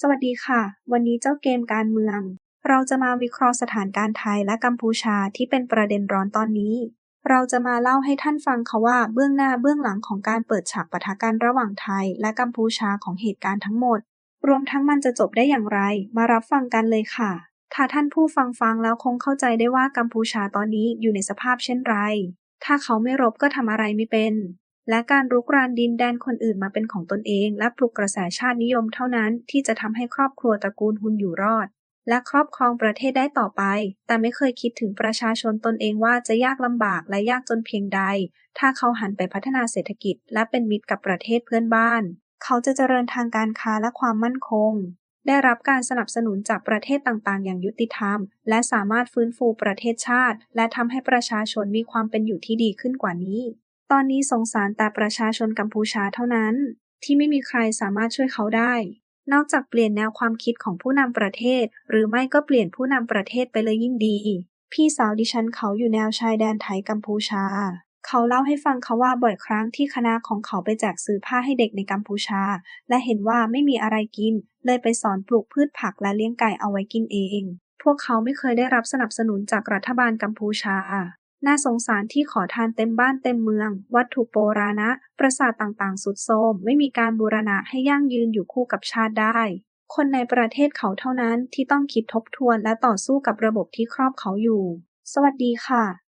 สวัสดีค่ะ วันนี้เจ้าเกมการเมือง เราจะมาวิเคราะห์สถานการณ์ไทยและกัมพูชาที่เป็นประเด็นร้อนตอนนี้ เราจะมาเล่าให้ท่านฟังค่ะว่าเบื้องหน้าเบื้องหลังของการเปิดฉากปะทะกันระหว่างไทย และกัมพูชาของเหตุการณ์ทั้งหมด รวมทั้งมันจะจบได้อย่างไร มารับฟังกันเลยค่ะ ถ้าท่านผู้ฟังฟังแล้วคงเข้าใจได้ว่ากัมพูชาตอนนี้อยู่ในสภาพเช่นไร ถ้าเขาไม่รบก็ทำอะไรไม่เป็น และการรุกรานดินแดนคนอื่นมาเป็นของตนเอง และปลุกกระแสชาตินิยมเท่านั้นที่จะทำให้ครอบครัวตระกูลฮุนอยู่รอด และครอบครองประเทศได้ต่อไป แต่ไม่เคยคิดถึงประชาชนตนเองว่าจะยากลำบากและยากจนเพียงใด ถ้าเขาหันไปพัฒนาเศรษฐกิจ และเป็นมิตรกับประเทศเพื่อนบ้าน เขาจะเจริญทางการค้าและความมั่นคง ได้รับการสนับสนุนจากประเทศต่างๆ อย่างยุติธรรม และสามารถฟื้นฟูประเทศชาติ และทำให้ประชาชนมีความเป็นอยู่ที่ดีขึ้นกว่านี้ ตอนนี้สงสารแต่ประชาชนกัมพูชาเท่านั้น ที่ไม่มีใครสามารถช่วยเขาได้ นอกจากเปลี่ยนแนวความคิดของผู้นำประเทศ หรือไม่ก็เปลี่ยนผู้นำประเทศไปเลยยิ่งดี พี่สาวดิฉันเขาอยู่แนวชายแดนไทยกัมพูชา เขาเล่าให้ฟังเขาว่าบ่อยครั้งที่คณะของเขาไปแจกซื้อผ้าให้เด็กในกัมพูชา และเห็นว่าไม่มีอะไรกิน เลยไปสอนปลูกพืชผักและเลี้ยงไก่เอาไว้กินเอง พวกเขาไม่เคยได้รับสนับสนุนจากรัฐบาลกัมพูชา น่าสงสารที่ขอทานเต็มบ้านเต็มเมือง วัตถุโบราณะ ปราสาทต่างๆ สุดโทรมไม่มีการบูรณะให้ยั่งยืนอยู่คู่กับชาติได้ คนในประเทศเขาเท่านั้นที่ต้องคิดทบทวนและต่อสู้กับระบบที่ครอบเขาอยู่ สวัสดีค่ะ